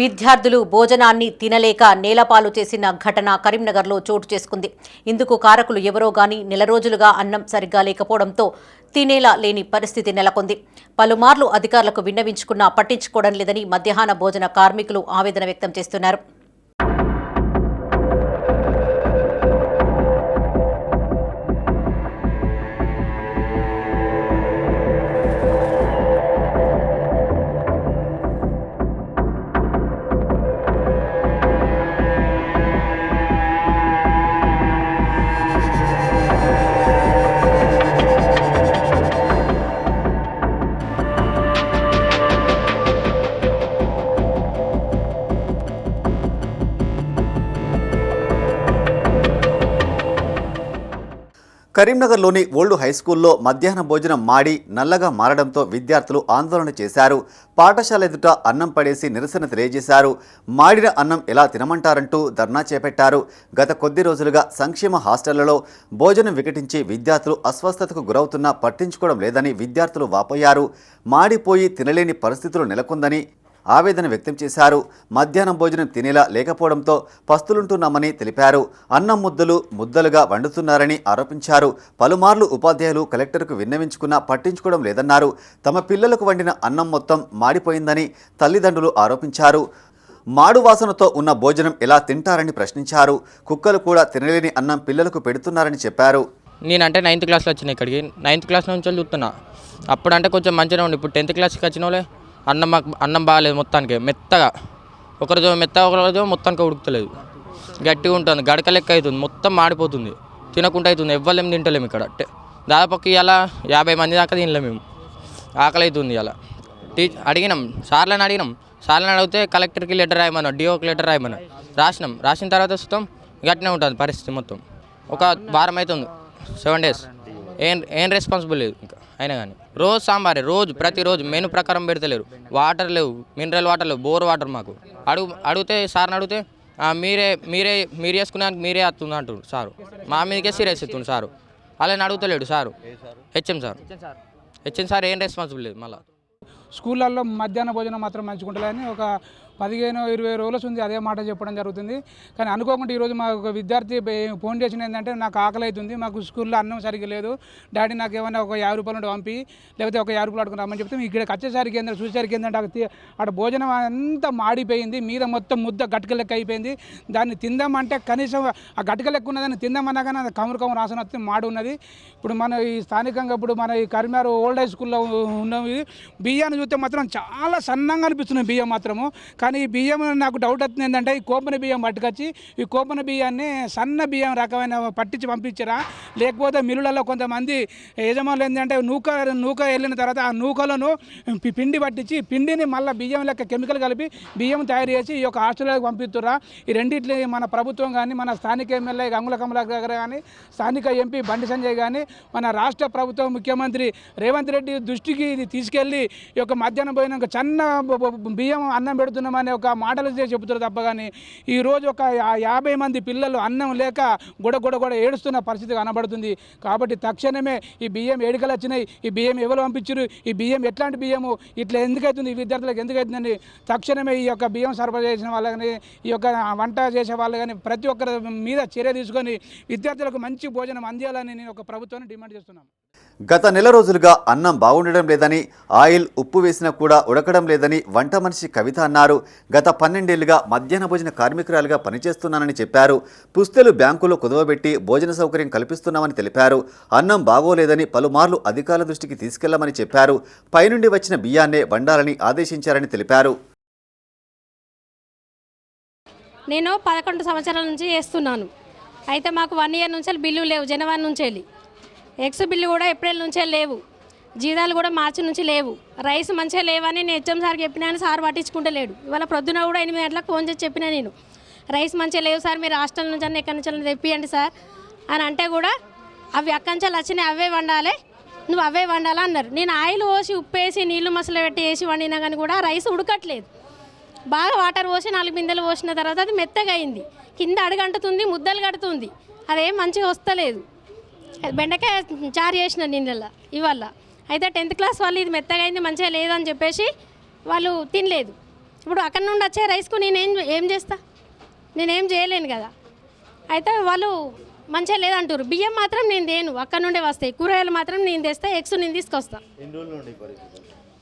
విద్యార్థులు భోజనాన్ని తినలేక నేలపాలు చేసిన ఘటన కరీంనగర్లో చోటు చేసుకుంది. ఇందుకు కారకులు ఎవరో గాని నెల రోజులుగా అన్నం సరిగ్గా లేకపోవడంతో తినేలా లేని పరిస్థితి నెలకొంది. పలుమార్లు అధికారులకు విన్నవించుకున్నా పట్టించుకోవడం లేదని మధ్యాహ్న భోజన కార్మికులు ఆవేదన వ్యక్తం చేస్తున్నారు. కరీంనగర్లోని ఓల్డ్ హైస్కూల్లో మధ్యాహ్న భోజనం మాడి నల్లగా మారడంతో విద్యార్థులు ఆందోళన చేశారు. పాఠశాల ఎదుట అన్నం పడేసి నిరసన తెలియజేశారు. మాడిన అన్నం ఎలా తినమంటారంటూ ధర్నా చేపట్టారు. గత కొద్ది రోజులుగా సంక్షేమ హాస్టళ్ళలో భోజనం వికటించి విద్యార్థులు అస్వస్థతకు గురవుతున్నా పట్టించుకోవడం లేదని విద్యార్థులు వాపోయారు. మాడిపోయి తినలేని పరిస్థితులు నెలకొందని ఆవేదన వ్యక్తం చేశారు. మధ్యాహ్నం భోజనం తినేలా లేకపోవడంతో పస్తులుంటున్నామని తెలిపారు. అన్నం ముద్దలు ముద్దలుగా వండుతున్నారని ఆరోపించారు. పలుమార్లు ఉపాధ్యాయులు కలెక్టర్కు విన్నవించుకున్నా పట్టించుకోవడం లేదన్నారు. తమ పిల్లలకు వండిన అన్నం మొత్తం మాడిపోయిందని తల్లిదండ్రులు ఆరోపించారు. మాడు వాసనతో ఉన్న భోజనం ఎలా తింటారని ప్రశ్నించారు. కుక్కలు కూడా తినలేని అన్నం పిల్లలకు పెడుతున్నారని చెప్పారు. నేనంటే నైన్త్ క్లాస్లో వచ్చిన ఇక్కడికి. నైన్త్ క్లాస్ నుంచి చూస్తున్నా. అప్పుడంటే కొంచెం మంచిగా ఉండి. ఇప్పుడు టెన్త్ క్లాస్కి వచ్చిన వాళ్ళే అన్నం మాకు అన్నం బాగాలేదు మొత్తానికి. మెత్తగా. ఒకరితో మెత్తగా ఒకరితో మొత్తానికి ఉడుకుతలేదు. గట్టిగా ఉంటుంది. గడక లెక్క అవుతుంది. మొత్తం మాడిపోతుంది. తినకుండా అవుతుంది. ఎవ్వలేం తింటలేము ఇక్కడ. దాదాపుకి దాదాపు ఇలా యాభై మంది దాకా తినలేము మేము. ఆకలి అవుతుంది ఇలా టీ అడిగినాం. సార్లను అడిగినాం. సార్లను అడిగితే కలెక్టర్కి లెటర్ రాయమన్నా డిఓకి లెటర్ రాయమన్నా రాసినాం. రాసిన తర్వాత వస్తాం. గట్టినే ఉంటుంది పరిస్థితి మొత్తం. ఒక వారం అవుతుంది. Seven days. ఏం ఏం రెస్పాన్సిబుల్ లేదు ఇంకా. అయినా కానీ. రోజు సాంబారే రోజు ప్రతిరోజు మెను ప్రకారం పెడతలేరు. వాటర్ లేవు మినరల్ వాటర్ లేవు బోర్ వాటర్ మాకు. అడుగు అడిగితే సార్ని అడిగితే మీరే మీరే మీరు చేసుకున్నానికి మీరే వస్తుంది అంటున్నారు సారు. మా మీదకే సీరియస్ ఇస్తుంది సారు. అలానే అడుగుతలేడు sir. HM sir. HM sir ఏం రెస్పాన్సిబుల్ లేదు మళ్ళీ. స్కూళ్ళల్లో మధ్యాహ్న భోజనం మాత్రం మంచుకుంటలేని ఒక పదిహేను ఇరవై రోజుల ఉంది అదే మాట చెప్పడం జరుగుతుంది. కానీ అనుకోకుండా ఈరోజు మా ఒక విద్యార్థి ఫోన్ చేసిన ఏంటంటే నాకు ఆకలి అవుతుంది మాకు స్కూల్లో అన్నం సరిగ్గా లేదు. డాడీ నాకు ఏమైనా ఒక యాభై రూపాయలు పంపి లేకపోతే ఒక యాభై రూపాయలు అడుగుని రమ్మని చెప్తే ఇక్కడికి వచ్చేసరికి ఏంటంటే చూసేసరికి ఏంటంటే అక్కడ అక్కడ భోజనం అంతా మాడిపోయింది మీద మొత్తం ముద్ద గట్క లెక్క అయిపోయింది. దాన్ని తిందామంటే కనీసం ఆ గట్క లెక్క ఉన్నదాన్ని తిందామన్నా కానీ అది కమురు కమురు రాసిన వస్తే మాడి ఉన్నది. ఇప్పుడు మన ఈ స్థానికంగా ఇప్పుడు మన ఈ కరిమారు ఓల్డ్ హై స్కూల్లో ఉన్నవి బియ్యాన్ని చూస్తే మాత్రం చాలా సన్నంగా అనిపిస్తున్నాయి బియ్యం మాత్రము. కానీ కానీ ఈ బియ్యం నాకు డౌట్ వస్తుంది ఏంటంటే ఈ కోపన బియ్యం పట్టుకొచ్చి ఈ కోపన బియ్యాన్ని సన్న బియ్యం రకమైన పట్టించి పంపించరా? లేకపోతే మిల్లులలో కొంతమంది యజమానులు ఏంటంటే నూక నూక వెళ్ళిన తర్వాత ఆ నూకలను పిండి పట్టించి పిండిని మళ్ళీ బియ్యం లెక్క కెమికల్ కలిపి బియ్యం తయారు చేసి ఈ యొక్క హాస్టల్లోకి పంపిస్తురా ఈ రెండింటిని మన ప్రభుత్వం కానీ మన స్థానిక ఎమ్మెల్యే గంగుల కమలాకర్ గారు కానీ స్థానిక ఎంపీ బండి సంజయ్ కానీ మన రాష్ట్ర ప్రభుత్వం ముఖ్యమంత్రి రేవంత్ రెడ్డి దృష్టికి ఇది తీసుకెళ్ళి ఈ యొక్క మధ్యాహ్నం పోయినాక చన్న బియ్యం అన్నం పెడుతున్నామని అనే ఒక మాటలు చేసి చెబుతారు తప్ప కానీ ఈరోజు ఒక యాభై మంది పిల్లలు అన్నం లేక గొడ గొడ గొడ ఏడుస్తున్న పరిస్థితి కనబడుతుంది. కాబట్టి తక్షణమే ఈ బియ్యం ఏడుకలు వచ్చినాయి. ఈ బియ్యం ఎవరు పంపించారు ఈ బియ్యం ఎట్లాంటి బియ్యము? ఇట్లా ఎందుకవుతుంది ఈ విద్యార్థులకు ఎందుకైతుందని తక్షణమే ఈ యొక్క బియ్యం సరఫరా చేసిన వాళ్ళని ఈ యొక్క వంట చేసే వాళ్ళు కానీ ప్రతి ఒక్కరి మీద చర్య తీసుకొని విద్యార్థులకు మంచి భోజనం అందియాలని నేను ఒక ప్రభుత్వాన్ని డిమాండ్ చేస్తున్నాను. గత నెల రోజులుగా అన్నం బాగుండడం లేదని ఆయిల్ ఉప్పు వేసినా కూడా ఉడకడం లేదని వంట మనిషి కవిత అన్నారు. గత పన్నెండేళ్ళుగా మధ్యాహ్న భోజన కార్మికురాలుగా పనిచేస్తున్నానని చెప్పారు. పుస్తెలు బ్యాంకులో కుదవబెట్టి భోజన సౌకర్యం కల్పిస్తున్నామని తెలిపారు. అన్నం బాగోలేదని పలుమార్లు అధికారుల దృష్టికి తీసుకెళ్ళామని చెప్పారు. పైనుండి వచ్చిన బియ్యాన్నే వండాలని ఆదేశించారని తెలిపారు. నేను పదకొండు సంవత్సరాల నుంచి చేస్తున్నాను. అయితే మాకు వన్ ఇయర్ నుంచి బిల్లు లేవు జనవరి నుంచి వెళ్ళి ఎక్స్ బిల్లు కూడా ఏప్రిల్ నుంచే లేవు. జీతాలు కూడా మార్చి నుంచి లేవు. రైస్ మంచిగా లేవని నేను హెచ్ఎం సార్కి చెప్పినా సార్ సార్ పట్టించుకుంటలేడు ఇవాళ ప్రొద్దున కూడా ఎనిమిది గంటలకు ఫోన్ చేసి చెప్పినా నేను. రైస్ మంచిగా లేవు సార్ మీరు హాస్టల్ నుంచి అన్న ఎక్కడి నుంచి తెప్పియండి సార్. అని అంటే కూడా అవి అక్కడి నుంచి వచ్చినాయి అవే వండాలి నువ్వు అవే వండాలా అన్నారు. నేను ఆయిల్ పోసి ఉప్పేసి నీళ్ళు మసలు పెట్టి వేసి వండినా కానీ కూడా రైస్ ఉడకట్లేదు. బాగా వాటర్ పోసి నాలుగు బిందెలు పోసిన తర్వాత అది మెత్తగా అయింది. కింద అడుగంటుతుంది ముద్దలు కడుతుంది. అదేం మంచిగా వస్తలేదు. బెండకాయ చారు చేసిన నిన్న ఇవాళ. అయితే టెన్త్ క్లాస్ వాళ్ళు ఇది మెత్తగా అయింది మంచిగా లేదని చెప్పేసి వాళ్ళు తినలేదు. ఇప్పుడు అక్కడ నుండి వచ్చే రైస్కు నేనేం ఏం చేస్తా? నేనేం చేయలేను కదా. అయితే వాళ్ళు మంచిగా లేదంటారు. బియ్యం మాత్రం నేను దేను అక్కడ నుండే వస్తాయి. కూరగాయలు మాత్రం నేను తెస్తా ఎగ్స్ నేను తీసుకొస్తా.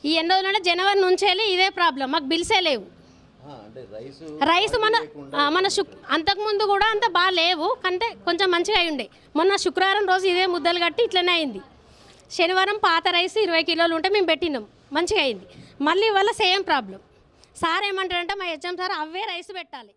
ఈ ఎన్ని రోజులంటే జనవరి నుంచి ఇదే ప్రాబ్లం. మాకు బిల్సే లేవు. రైస్ మన మన శుక్ అంతకుముందు కూడా అంత బాగా లేవు కంటే కొంచెం మంచిగా అయి ఉండే మొన్న శుక్రవారం రోజు ఇదే ముద్దలు కట్టి ఇట్లనే అయింది. శనివారం పాత రైస్ ఇరవై కిలోలు ఉంటే మేము పెట్టినాం మంచిగా అయింది. మళ్ళీ ఇవాళ సేమ్ ప్రాబ్లం. సార్ ఏమంటారంటే మా హెచ్ఎం సార్ అవే రైస్ పెట్టాలి.